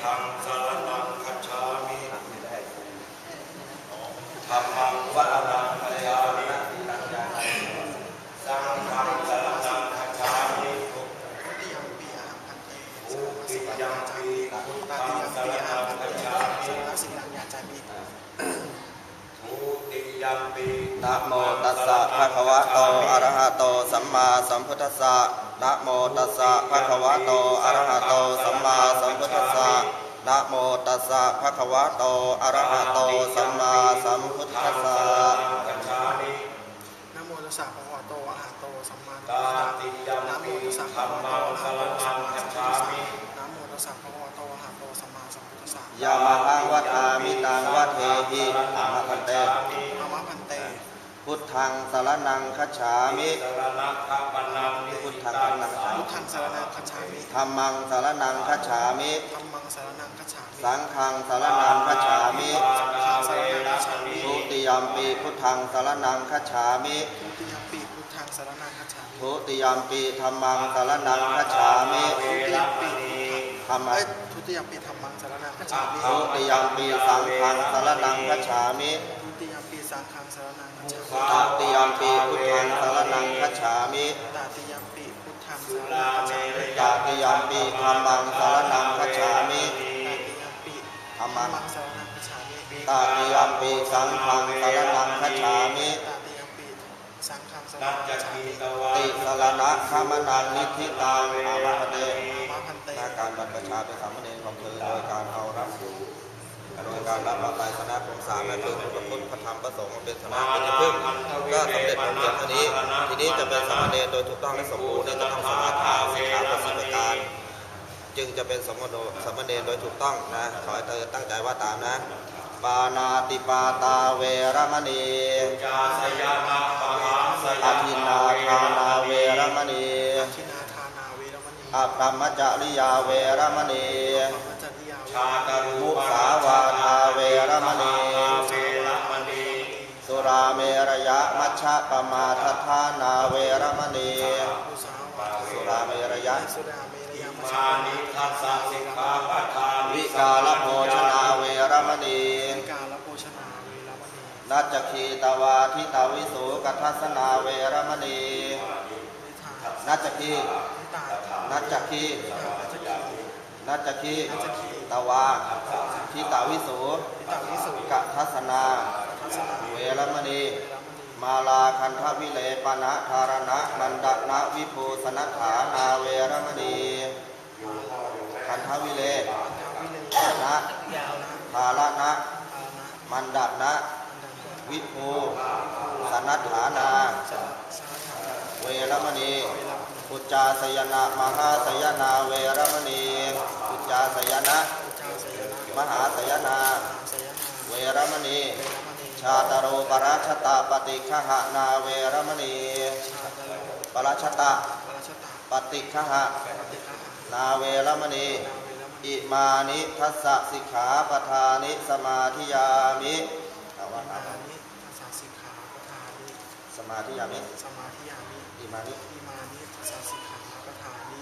ธังสรณังคัจฉามิธัมมังสรณังคัจฉามิสังฆังสรณังคัจฉามิอุติยัมปีพุทธังสรณังคัจฉามิทุติยัมปีนะโมตัสสะภะคะวะโตอะระหะโตสัมมาสัมพุทธัสสะ นะโมตัสสะภะคะวะโตอะระหะโตสัมมาสัมพุทธัสสะนะโมตัสสะภะคะวะโตอะระหะโตสัมมาสัมพุทธัสสะนะโมตัสสะภะคะวะโตอะระหะโตสัมมาสัมพุทธัสสะนะโมตัสสะธัภะคะวะโตอะระหะโตสัมมาสัมพุทธัสสะนะโมตัสสะภะคะวะโตอะระหะโตสัมมาสัมพุทธัสสะยามาหังวัฏามิตังวัฏเทหิอามะพันเตมามะพันเต พุทธังสารนังคัจฉามิสรณะคัปปนังนิพุทติธังตัสางรนังสาพุทธังสารนังคัจฉามิธัมมังสารนังคัจฉามิธัมมังสารนังคัจฉามิ สังฆังสารนังคัจฉามิปานาเวระมณีทุติยมปีพุทธังสารนังคัจฉามิทุติยมปีพุทธังสารนังคัจฉามิทุติยมปีธรรมังสารนังคัจฉามิเวระมณีธรรมะเอ้ยทุติยมปีธัมมังสารนังคัจฉามิทุติยมปีสังฆังสารนังคัจฉามิทุติยมปี สังฆังสารนังคัจฉามิตติยมปีพุทธังสารนังคัจฉามิตาติยมปีพุทธังสารนังคัจฉามิตติยมปีธรรมังสารนังคัจฉามิตาติยมปีธัมมังสารนังคัจฉามิตติยมปีสังฆังสารนังคัจฉามิตาติยมปีสังฆังสารนันัจงจคัจฉาคีมิตวาติสรณะขามนังนิธิตังอามะพะเตมาพันเตหน้าการบรรพชาเป็นสามเณรของเธอโดยการเอารับอยู่ โดยการรับรับไปคณะพงสามและพึ่งพระพุทธพระธรรมพระสงฆ์เป็นคณะเป็นที่พึ่งก็สำเร็จผลเพียงเท่านี้ ทีนี้จะเป็นสามเณรโดยถูกต้องและสมบูรณ์นี่ยจะต้องสมาทานสิกขาประสิทธิการ จึงจะเป็นสมโนสามเณรโดยถูกต้องนะขอให้เธอตั้งใจว่าตามนะปานาติปาตาเวรมณีจาสยามะปะหาสอายธินาทานาเวรมณีทินาทานาเวรมณีอัปปมจจริยาเวรมณีปัจจริยาชาตรูมุปา ชฌะปมาททานาเวรมณีภูสาวาสุราเมรยะสุราเมรยามัชมานิทัสสะสิกขาปัฏฐานิวิกาลโภชนาเวรมณีวิกาลโภชนาเวรมณีนัจจคีตวาทิตาวิสุกัทัสนาเวรมณีนิทานัจจคีนิตานัจจคีปัจจคีนัจจคีตวาทิตาวิสุนิตาวิสุกัทัสนาทัศนาเวรมณีเวร มาลาคันทวิเลปนะธารณะนันดนะวิภูสนัฐานาเวรมณีคันทวิเลทาวิเลนะยาวนะธารณะอานะมันดนะนดับวิภูสนัฐานาเวรมณีเวรมณีปุจจาสยนะมหาสยนาเวรมณีปุจจาสยนะพุทธานะมหาสยนานา เวรมณีเวรมณี ชาตโรปราชตาปฏิฆหะนาเวรมณีชาตโลปราชตาปราชตาปฏิฆหะนาเวรมณีนาเวรมณี อิมานิทัสสะสิกขาปทานิสมาธิยามิเอาว่าอาครับนิทัสสะสิกขาปทานิสมาธิยามิ สมาธิยามิ อิมานิ อิมานิทัสสะสิกขาปทานิ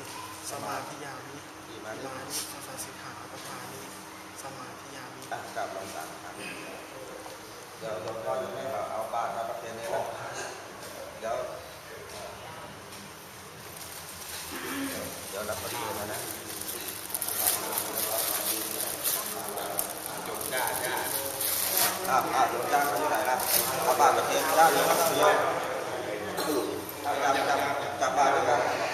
สมาธิยามิ อิมานิทัสสะสิกขาปทานิสมาธิยามิอะกลับลงตามครับ เดี๋ยวหลวงพ่อจะไม่เอาบาตรมาประเคนนี้แล้วเดี๋ยวเดี๋ยวรับประเคนนะนะอะอะหลวงจ้างมาที่ไหนล่ะเอาบาตรประเคนจ้าเลยครับโยมจับจับจับบาตรด้วยกันจับบาตรด้วยกัน